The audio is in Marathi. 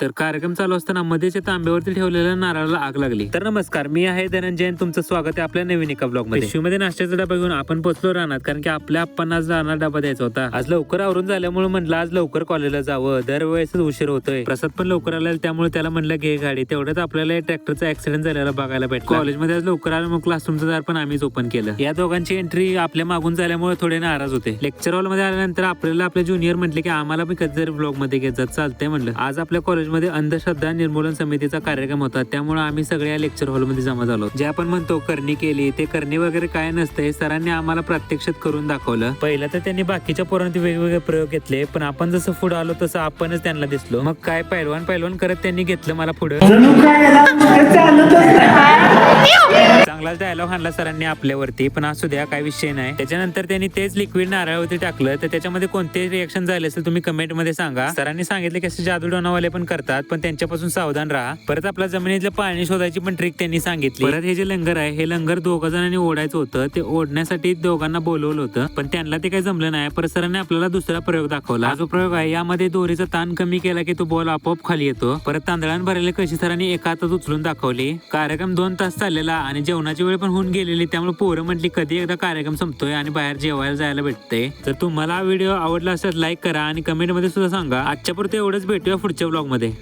तर कार्यक्रम चालू असताना मध्येच तांब्यावरती ठेवलेल्या नारळाला आग लागली. तर नमस्कार मी आहे धनंजय तुमचं स्वागत आहे आपल्या नवीन एका ब्लॉगमध्ये पिशवीमध्ये नाश्त्याचा डबा घेऊन आपण पोहोचलो राहणार कारण की आपल्या आप्पांना आज राहणार डबा द्यायचा होता. आज लवकर आवरून झाल्यामुळे म्हणलं आज लवकर कॉलेजला जावं. दरवेळेस उशीर होतोय. प्रसाद पण लवकर आला त्यामुळे त्याला म्हणलं घे गाडी. तेवढ्यात आपल्याला ट्रॅक्टरचा ऍक्सिडेंट झालेला बघायला भेटला. कॉलेजमध्ये आज लवकर आलं मग क्लासरूमचं दार पण आम्हीच ओपन केलं. या दोघांची एंट्री आपल्या मागून झाल्यामुळे थोडे नाराज होते. लेक्चर हॉलमध्ये आल्यानंतर आपल्याला आपले ज्युनियर म्हटले की आम्हाला पण कधीतरी ब्लॉगमध्ये घेत जात चालतंय म्हणलं आज आपल्या कॉलेजमध्ये अंधश्रद्धा निर्मूलन समितीचा कार्यक्रम होता. त्यामुळे आम्ही सगळे या लेक्चर हॉलमध्ये जमा झालो. जे आपण म्हणतो करणी केली ते करणी वगैरे काय नसते सरांनी आम्हाला प्रत्यक्षात करून दाखवलं. पहिलं तर त्यांनी बाकीच्या पोरांचे वेगवेगळे प्रयोग घेतले पण आपण जसं पुढे आलो तसं आपणच त्यांना दिसलो. मग काय पैलवान पैलवान करत त्यांनी घेतलं मला पुढे. चांगलाच आणला सरांनी आपल्यावरती पण असू द्या काय विषय नाही. त्याच्यानंतर त्यांनी तेच लिक्विड नारळावरती टाकलं. तर त्याच्यामध्ये कोणते रिएक्शन झाले असेल तुम्ही कमेंटमध्ये सांगा. सरांनी सांगितले की असे जादू डोनावाले पण करतात पण त्यांच्यापासून सावधान राहा. परत आपल्या जमिनीतलं पाणी शोधायची पण ट्रिक त्यांनी सांगितली. परत हे जे लंगर आहे हे लंगर दोघ जणांनी ओढायचं होतं. ते ओढण्यासाठी दोघांना बोलवलं होतं पण त्यांना ते काही जमलं नाही. परत सरांनी आपल्याला दुसरा प्रयोग दाखवला. जो प्रयोग आहे यामध्ये दोरीचा ताण कमी केला की तो बॉल आपोआप खाली येतो. परत तांदळान भरलेले कशी सरांनी एका हातात उचलून दाखवली. कार्यक्रम दोन तास चाललेला आणि जेवणाची वेळ पण होऊन गेलेली त्यामुळे पोरं म्हटली कधी एकदा कार्यक्रम संपतोय आणि बाहेर जेवायला जायला भेटते तर तुम्हाला व्हिडिओ आवडला असेल लाईक करा आणि कमेंटमध्ये सुद्धा सांगा. आजच्या पुरते एवढंच. भेटूया पुढच्या ब्लॉगमध्ये.